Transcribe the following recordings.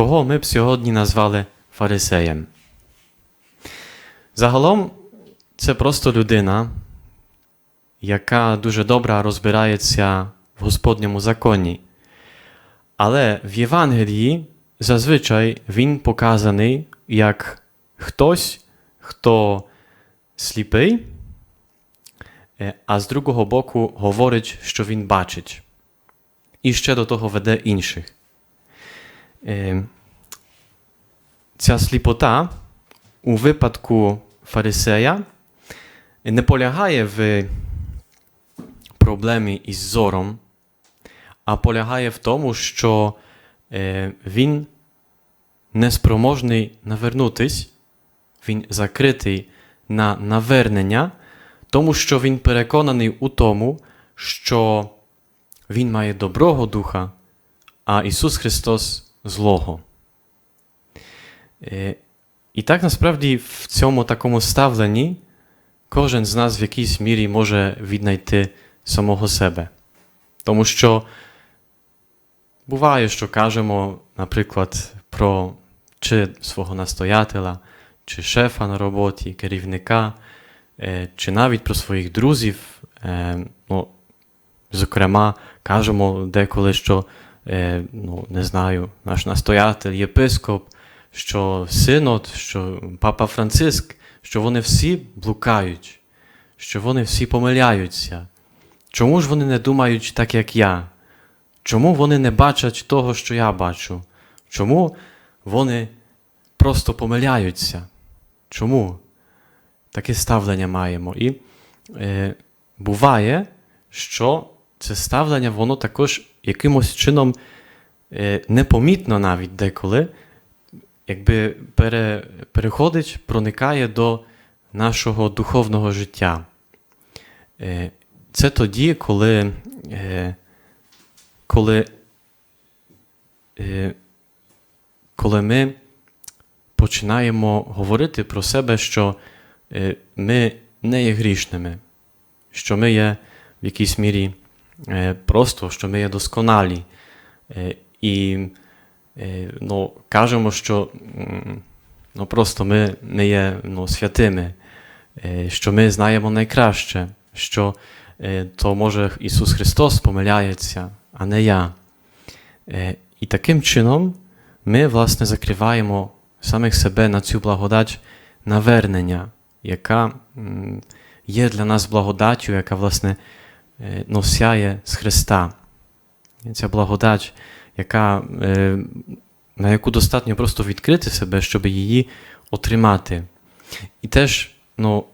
кого ми б сьогодні назвали фарисеєм. Загалом це просто людина, яка дуже добре розбирається в Господньому законі. Але в Євангелії зазвичай він показаний як хтось, хто сліпий, е, а з другого боку говорить, що він бачить. І ще до того веде інших. Ця сліпота у випадку фарисея не полягає в проблемі із зором, а полягає в тому, що він неспроможний навернутись, він закритий на навернення, тому що він переконаний у тому, що він має доброго духа, а Ісус Христос злого. Е, І так насправді в цьому такому ставленні кожен з нас в якійсь мірі може віднайти самого себе. Тому що буває, що кажемо, наприклад, про чи свого настоятеля, чи шефа на роботі, керівника, е, чи навіть про своїх друзів. Е, Ну, Зокрема, кажемо деколи, що ну, не знаю, наш настоятель, єпископ, що синод, що папа Франциск, що вони всі блукають, що вони всі помиляються. Чому ж вони не думають так, як я? Чому вони не бачать того, що я бачу? Чому вони просто помиляються? Чому? Таке ставлення маємо. І е, буває, що це ставлення, воно також якимось чином е, непомітно навіть деколи, якби пере, переходить, проникає до нашого духовного життя. Е, це тоді, коли, е, коли, коли ми починаємо говорити про себе, що ми не є грішними, що ми є в якійсь мірі просто, що ми є досконалі. Е, і е, ну, кажемо, що ну, просто ми не є ну, святими, е, що ми знаємо найкраще, що е, то може Ісус Христос помиляється, а не я. Е, І таким чином ми, власне, закриваємо самих себе на цю благодать навернення, яка є для нас благодаттю, яка, власне, е, ну, сяє з Христа. Ця благодать, яка, е, на яку достатньо просто відкрити себе, щоб її отримати. І теж, ну,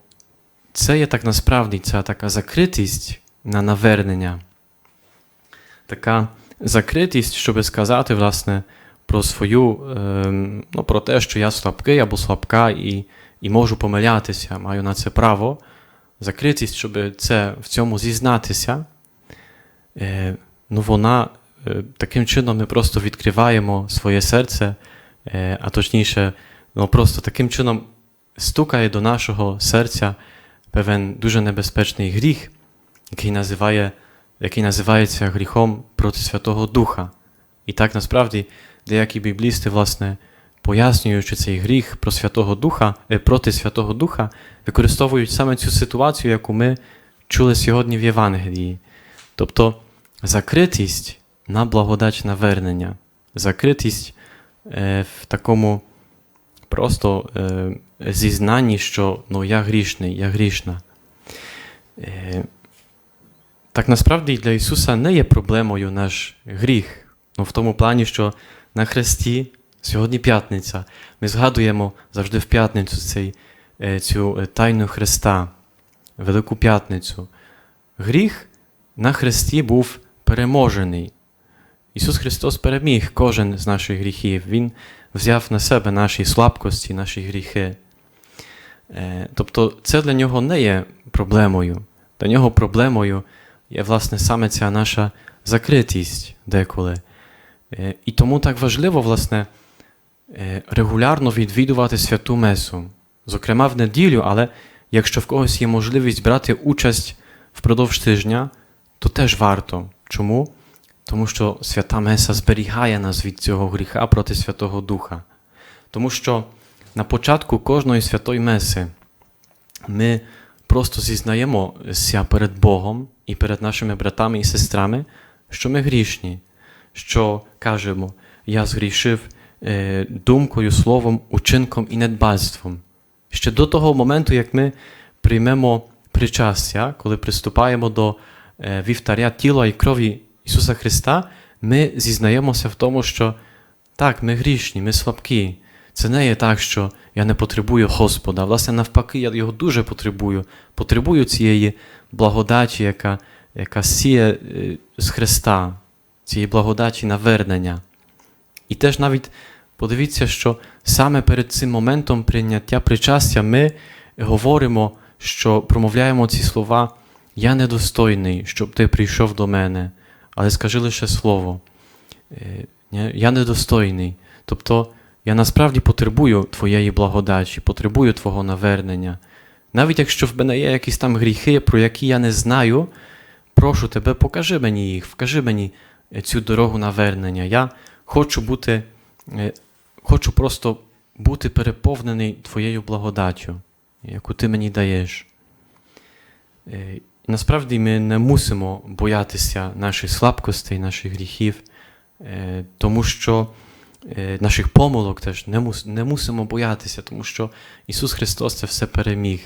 це є так насправді ця така закритість на навернення, така закритість, щоб сказати, власне, про свою, е, ну, про те, що я слабкий або слабка і, і можу помилятися, маю на це право. Закритість, щоб це в цьому зізнатися, е, ну, вона е, таким чином ми просто відкриваємо своє серце, е, а точніше, ну, просто таким чином стукає до нашого серця певен дуже небезпечний гріх, який, називає, який називається гріхом проти Святого Духа. І так насправді деякі біблісти, власне, пояснюючи цей гріх про Святого Духа, е, проти Святого Духа, використовують саме цю ситуацію, яку ми чули сьогодні в Євангелії. Тобто закритість на благодать навернення, закритість е, в такому просто е, зізнанні, що ну, я грішний, я грішна. Так насправді для Ісуса не є проблемою наш гріх. Ну, в тому плані, що на хресті сьогодні п'ятниця. Ми згадуємо завжди в п'ятницю цей, е, цю е, тайну Христа, Велику П'ятницю. Гріх на хресті був переможений. Ісус Христос переміг кожен з наших гріхів. Він взяв на себе наші слабкості, наші гріхи. Е, Тобто це для нього не є проблемою. Для нього проблемою є, власне, саме ця наша закритість деколи. І тому так важливо, власне, регулярно відвідувати святу Месу. Зокрема, в неділю, але якщо в когось є можливість брати участь впродовж тижня, то теж варто. Чому? Тому що свята Меса зберігає нас від цього гріха проти Святого Духа. Тому що на початку кожної святої Меси ми просто зізнаємося перед Богом і перед нашими братами і сестрами, що ми грішні, що кажемо, я згрішив е, думкою, словом, учинком і недбальством. Ще до того моменту, як ми приймемо причастя, коли приступаємо до е, вівтаря тіла і крові Ісуса Христа, ми зізнаємося в тому, що так, ми грішні, ми слабкі. Це не є так, що я не потребую Господа. Власне, навпаки, я його дуже потребую. Потребую цієї благодаті, яка, яка сіє е, з Христа, цієї благодаті навернення. І теж навіть подивіться, що саме перед цим моментом прийняття причастя ми говоримо, що промовляємо ці слова Я недостойний, щоб ти прийшов до мене, але скажи лише слово. Е, Я недостойний. Тобто я насправді потребую Твоєї благодаті, потребую Твого навернення. Навіть якщо в мене є якісь там гріхи, про які я не знаю, прошу тебе, покажи мені їх, вкажи мені е, цю дорогу навернення. Я хочу бути, е, хочу просто бути переповнений Твоєю благодаттю, яку ти мені даєш. Е, Насправді ми не мусимо боятися наших слабкостей, наших гріхів, е, тому що наших помилок теж не, мусимо боятися, тому що Ісус Христос це все переміг.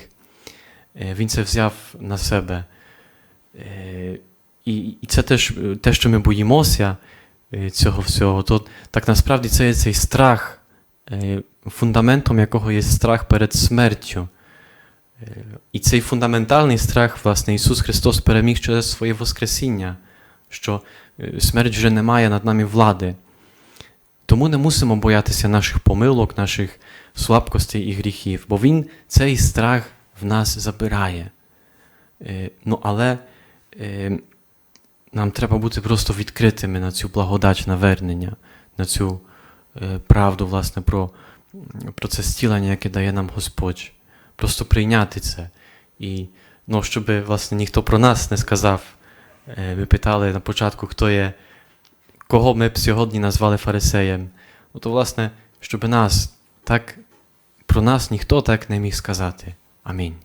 Він це взяв на себе. І, це теж те, що ми боїмося цього всього, то так насправді це є цей страх, е, фундаментом якого є страх перед смертю. Е, І цей фундаментальний страх, власне, Ісус Христос переміг через своє Воскресіння, що е, смерть вже не має над нами влади. Тому не мусимо боятися наших помилок, наших слабкостей і гріхів, бо Він цей страх в нас забирає. Е, Ну, але е, нам треба бути просто відкритими на цю благодать навернення, на цю е, правду, власне, про, про це зцілення, яке дає нам Господь. Просто прийняти це. І ну, щоб власне ніхто про нас не сказав. Е, Ви питали на початку, хто є, кого ми б сьогодні назвали фарисеєм. Ну, то, власне, щоб нас так, про нас ніхто так не міг сказати. Амінь.